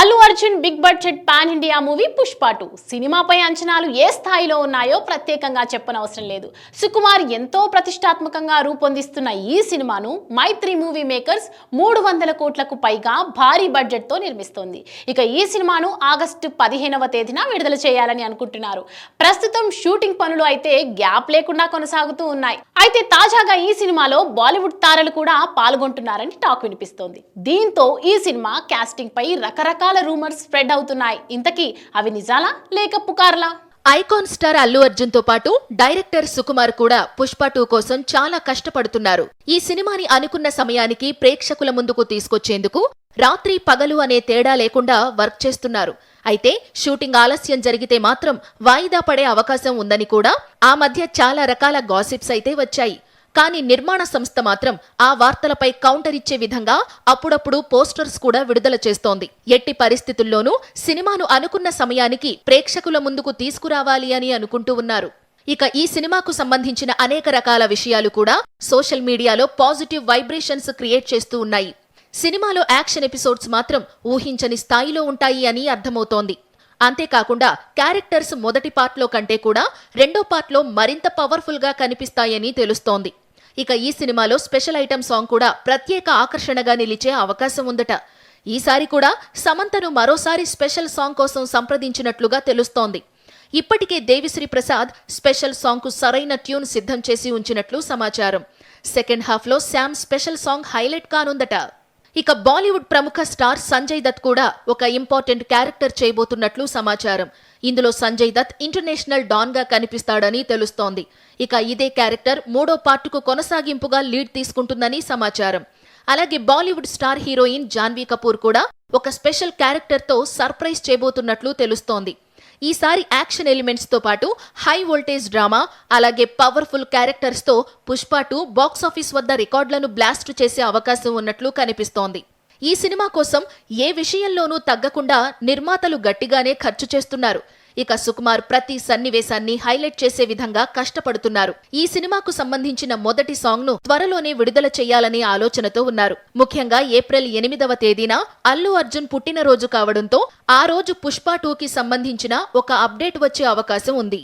Allu Arjun big budget pan India movie Pushpa two. సినిమాపై అంచనాలు ఏ స్థాయిలో ఉన్నాయో ప్రత్యేకంగా చెప్పనవసరం లేదు. సుకుమార్ ఎంతో ప్రతిష్టాత్మకంగా రూపొందిస్తున్న ఈ సినిమాను మైత్రి మూవీ మేకర్స్ మూడు వందల కోట్లకు పైగా భారీ బడ్జెట్తో నిర్మిస్తోంది. ఇక ఈ సినిమాను ఆగస్టు పదిహేనవ తేదీన విడుదల చేయాలని అనుకుంటున్నారు. ప్రస్తుతం షూటింగ్ పనులు అయితే గ్యాప్ లేకుండా కొనసాగుతూ ఉన్నాయి. అయితే తాజాగా ఈ సినిమాలో బాలీవుడ్ తారలు కూడా పాల్గొంటున్నారని టాక్ వినిపిస్తోంది. దీంతో ఈ సినిమా కాస్టింగ్ పై రకరకాల రూమర్స్ స్ప్రెడ్ అవుతున్నాయి. ఇంతకీ అవి నిజాలా లేక పుకార్లా? ఐకాన్ స్టార్ అల్లు అర్జున్తో పాటు డైరెక్టర్ సుకుమార్ కూడా పుష్ప టూ కోసం చాలా కష్టపడుతున్నారు. ఈ సినిమాని అనుకున్న సమయానికి ప్రేక్షకుల ముందుకు తీసుకొచ్చేందుకు రాత్రి పగలు అనే తేడా లేకుండా వర్క్ చేస్తున్నారు. అయితే షూటింగ్ ఆలస్యం జరిగితే మాత్రం వాయిదా పడే అవకాశం ఉందని కూడా ఆ మధ్య చాలా రకాల గాసిప్స్ అయితే వచ్చాయి. కానీ నిర్మాణ సంస్థ మాత్రం ఆ వార్తలపై కౌంటర్ ఇచ్చే విధంగా అప్పుడప్పుడు పోస్టర్స్ కూడా విడుదల చేస్తోంది. ఎట్టి పరిస్థితుల్లోనూ సినిమాను అనుకున్న సమయానికి ప్రేక్షకుల ముందుకు తీసుకురావాలి అని అనుకుంటూ ఉన్నారు. ఇక ఈ సినిమాకు సంబంధించిన అనేక రకాల విషయాలు కూడా సోషల్ మీడియాలో పాజిటివ్ వైబ్రేషన్స్ క్రియేట్ చేస్తూ ఉన్నాయి. సినిమాలో యాక్షన్ ఎపిసోడ్స్ మాత్రం ఊహించని స్థాయిలో ఉంటాయి అని అర్థమవుతోంది. అంతేకాకుండా క్యారెక్టర్స్ మొదటి పార్ట్లో కంటే కూడా రెండో పార్ట్లో మరింత పవర్ఫుల్గా కనిపిస్తాయని తెలుస్తోంది. ఇక ఈ సినిమాలో స్పెషల్ ఐటమ్ సాంగ్ కూడా ప్రత్యేక ఆకర్షణగా నిలిచే అవకాశం ఉందట. ఈసారి కూడా సమంతను మరోసారి స్పెషల్ సాంగ్ కోసం సంప్రదించినట్లుగా తెలుస్తోంది. ఇప్పటికే దేవిశ్రీ ప్రసాద్ స్పెషల్ సాంగ్కు సరైన ట్యూన్ సిద్ధం చేసి ఉంచినట్లు సమాచారం. సెకండ్ హాఫ్లో శామ్ స్పెషల్ సాంగ్ హైలైట్ కానుందట. ఇక బాలీవుడ్ ప్రముఖ స్టార్ సంజయ్ దత్ కూడా ఒక ఇంపార్టెంట్ క్యారెక్టర్ చేయబోతున్నట్లు సమాచారం. ఇందులో సంజయ్ దత్ ఇంటర్నేషనల్ డాన్గా కనిపిస్తాడని తెలుస్తోంది. ఇక ఇదే క్యారెక్టర్ మూడో పార్టుకు కొనసాగింపుగా లీడ్ తీసుకుంటుందని సమాచారం. అలాగే Bollywood star heroine Janhvi Kapoor కూడా ఒక స్పెషల్ క్యారెక్టర్తో సర్ప్రైజ్ చేయబోతున్నట్లు తెలుస్తోంది. ఈసారి యాక్షన్ ఎలిమెంట్స్తో పాటు హై వోల్టేజ్ డ్రామా అలాగే పవర్ఫుల్ క్యారెక్టర్స్తో పుష్ప టూ బాక్సాఫీస్ వద్ద రికార్డులను బ్లాస్ట్ చేసే అవకాశం ఉన్నట్లు కనిపిస్తోంది. ఈ సినిమా కోసం ఏ విషయంలోనూ తగ్గకుండా నిర్మాతలు గట్టిగానే ఖర్చు చేస్తున్నారు. ఇక సుకుమార్ ప్రతి సన్నివేశాన్ని హైలైట్ చేసే విధంగా కష్టపడుతున్నారు. ఈ సినిమాకు సంబంధించిన మొదటి సాంగ్ను త్వరలోనే విడుదల చేయాలనే ఆలోచనతో ఉన్నారు. ముఖ్యంగా ఏప్రిల్ ఎనిమిదవ తేదీన అల్లు అర్జున్ పుట్టినరోజు కావడంతో ఆ రోజు పుష్ప టూకి సంబంధించిన ఒక అప్డేట్ వచ్చే అవకాశం ఉంది.